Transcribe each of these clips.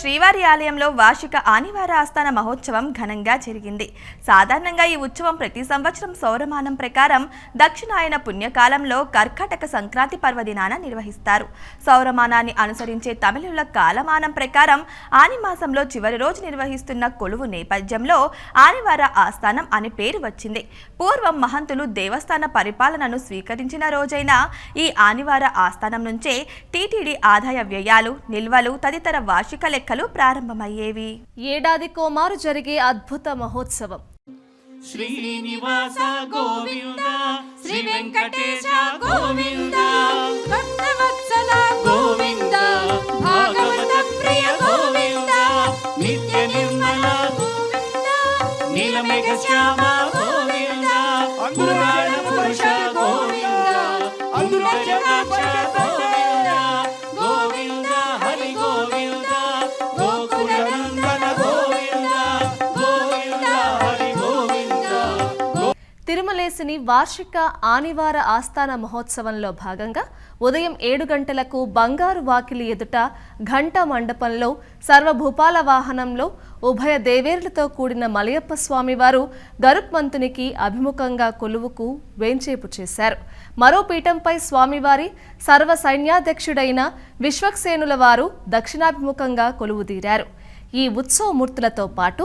శ్రీవారి ఆలయంలో వార్షిక ఆనివార ఆస్థాన మహోత్సవం ఘనంగా జరిగింది. సాధారణంగా ఈ ఉత్సవం ప్రతి సంవత్సరం సౌరమానం ప్రకారం దక్షిణాయన పుణ్యకాలంలో కర్కాటక సంక్రాంతి పర్వదినాన నిర్వహిస్తారు. సౌరమానాన్ని అనుసరించే తమిళుల కాలమానం ప్రకారం ఆనిమాసంలో చివరి రోజు నిర్వహిస్తున్న కొలువు నేపథ్యంలో ఆనివార ఆస్థానం అనే పేరు వచ్చింది. పూర్వం మహంతులు దేవస్థాన పరిపాలనను స్వీకరించిన రోజైన ఈ ఆనివార ఆస్థానం నుంచే టీటీడీ ఆదాయ వ్యయాలు నిల్వలు తదితర వార్షిక లెక్కలు ప్రారంభమయ్యేవి. ఏడాది కోమారు జరిగే అద్భుత మహోత్సవం. శ్రీనివాస గోవింద శ్రీ వెంకటేశ గోవింద. భక్తవత్సల గోవింద భాగవత ప్రియ గోవింద నిత్య నిర్మల నీలమేఘ శ్యామ గోవింద తిరుమలేసిని వార్షిక ఆనివార ఆస్థాన మహోత్సవంలో భాగంగా ఉదయం ఏడు గంటలకు బంగారు వాకిలి ఎదుట ఘంట మండపంలో సర్వభూపాల వాహనంలో ఉభయ దేవేరులతో కూడిన మలయప్ప స్వామివారు గరుత్మంతునికి అభిముఖంగా కొలువుకు వేంచేపు చేశారు. మరో పీఠంపై స్వామివారి సర్వ సైన్యాధ్యక్షుడైన విశ్వక్సేనుల వారు దక్షిణాభిముఖంగా కొలువుదీరారు. ఈ ఉత్సవమూర్తులతో పాటు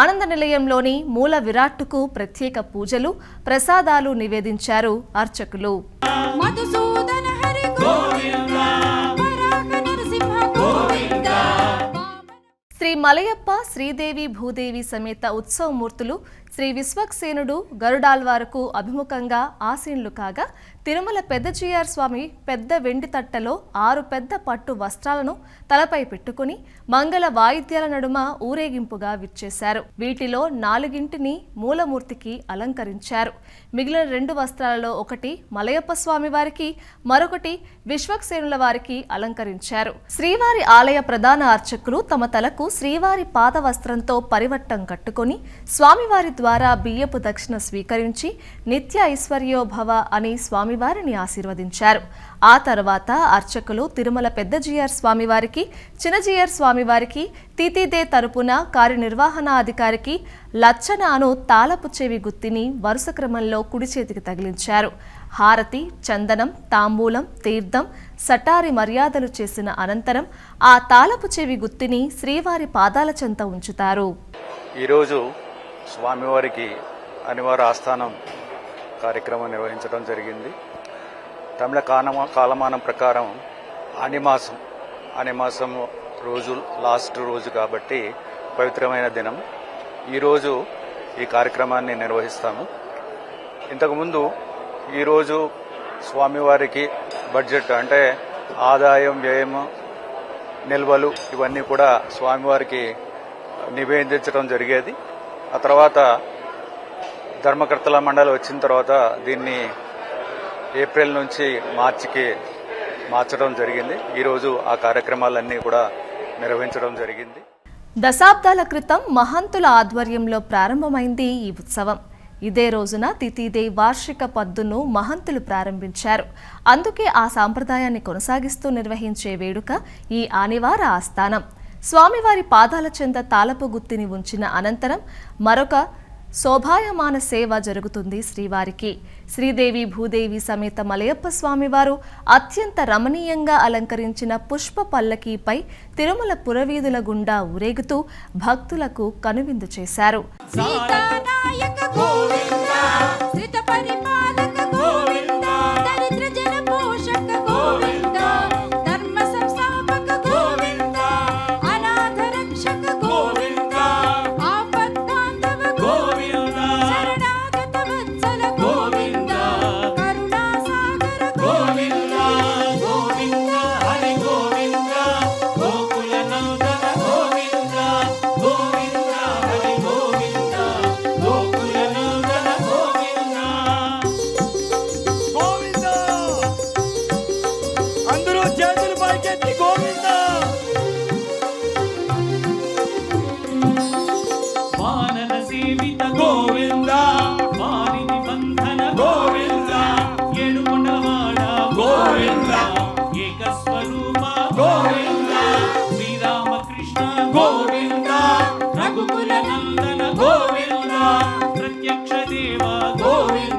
ఆనంద నిలయంలోని మూల విరాట్టుకు ప్రత్యేక పూజలు ప్రసాదాలు నివేదించారు అర్చకులు. శ్రీ మలయప్ప శ్రీదేవి భూదేవి సమేత ఉత్సవమూర్తులు శ్రీ విశ్వక్సేనుడు గరుడాల్వారకు అభిముఖంగా ఆసీనులు కాగా తిరుమల పెద్దజీఆర్ స్వామి పెద్ద వెండి తట్టలో ఆరు పెద్ద పట్టు వస్త్రాలను తలపై పెట్టుకుని మంగళ వాయిద్యాల నడుమ ఊరేగింపుగా విచ్చేశారు. వీటిలో నాలుగింటిని మూలమూర్తికి అలంకరించారు. మిగిలిన రెండు వస్త్రాలలో ఒకటి మలయప్ప స్వామి వారికి మరొకటి విశ్వక్సేనుల వారికి అలంకరించారు. శ్రీవారి ఆలయ ప్రధాన అర్చకులు తమ తలకు శ్రీవారి పాద వస్త్రంతో పరివట్టం కట్టుకొని స్వామివారి ద్వారా ద్వారా బియ్యపు దక్షిణ స్వీకరించి నిత్య ఐశ్వర్యోభవ అని స్వామివారిని ఆశీర్వదించారు. ఆ తర్వాత అర్చకులు తిరుమల పెద్దజీఆర్ స్వామివారికి చిన్నజీఆర్ స్వామివారికి తితిదే తరపున కార్యనిర్వహణాధికారికి లచ్చన అను తాళపు చెవి గుత్తిని వరుస క్రమంలో కుడి చేతికి తగిలించారు. హారతి చందనం తాంబూలం తీర్థం సటారి మర్యాదలు చేసిన అనంతరం ఆ తాళపు చెవి గుత్తిని శ్రీవారి పాదాల చెంత ఉంచుతారు. ఈరోజు స్వామివారికి అనివార ఆస్థానం కార్యక్రమం నిర్వహించడం జరిగింది. తమిళ కాలమా కాలమానం ప్రకారం అనిమాసం అనిమాసం రోజు లాస్ట్ రోజు కాబట్టి పవిత్రమైన దినం. ఈరోజు ఈ కార్యక్రమాన్ని నిర్వహిస్తాము. ఇంతకుముందు ఈరోజు స్వామివారికి బడ్జెట్ అంటే ఆదాయం వ్యయం నిల్వలు ఇవన్నీ కూడా స్వామివారికి నివేదించడం జరిగేది. ఆ తర్వాత ధర్మకర్తల మండలి వచ్చిన తర్వాత దీన్ని ఏప్రిల్ నుంచి మార్చికి మార్చడం జరిగింది. ఈరోజు ఆ కార్యక్రమాలన్నీ కూడా నిర్వహించడం జరిగింది. దశాబ్దాల క్రితం మహంతుల ఆధ్వర్యంలో ప్రారంభమైంది ఈ ఉత్సవం. ఇదే రోజున తితిదే వార్షిక పద్దును మహంతులు ప్రారంభించారు. అందుకే ఆ సాంప్రదాయాన్ని కొనసాగిస్తూ నిర్వహించే వేడుక ఈ ఆనివార ఆస్థానం. స్వామివారి పాదాల చెంత తాళపు గుత్తిని ఉంచిన అనంతరం మరొక శోభాయమాన సేవ జరుగుతుంది శ్రీవారికి. శ్రీదేవి భూదేవి సమేత మలయప్ప స్వామివారు అత్యంత రమణీయంగా అలంకరించిన పుష్ప పల్లకీపై తిరుమల పురవీధుల గుండా ఊరేగుతూ భక్తులకు కనువిందు చేశారు. గోవింద ఏకస్వరూప గోవింద శ్రీరామకృష్ణ ప్రత్యక్ష దేవ గోవింద.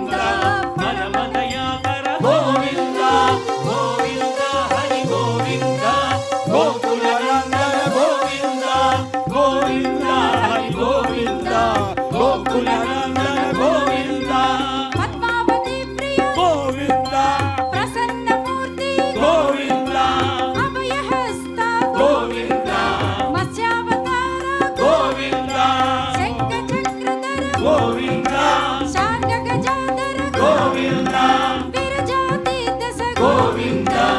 Govinda.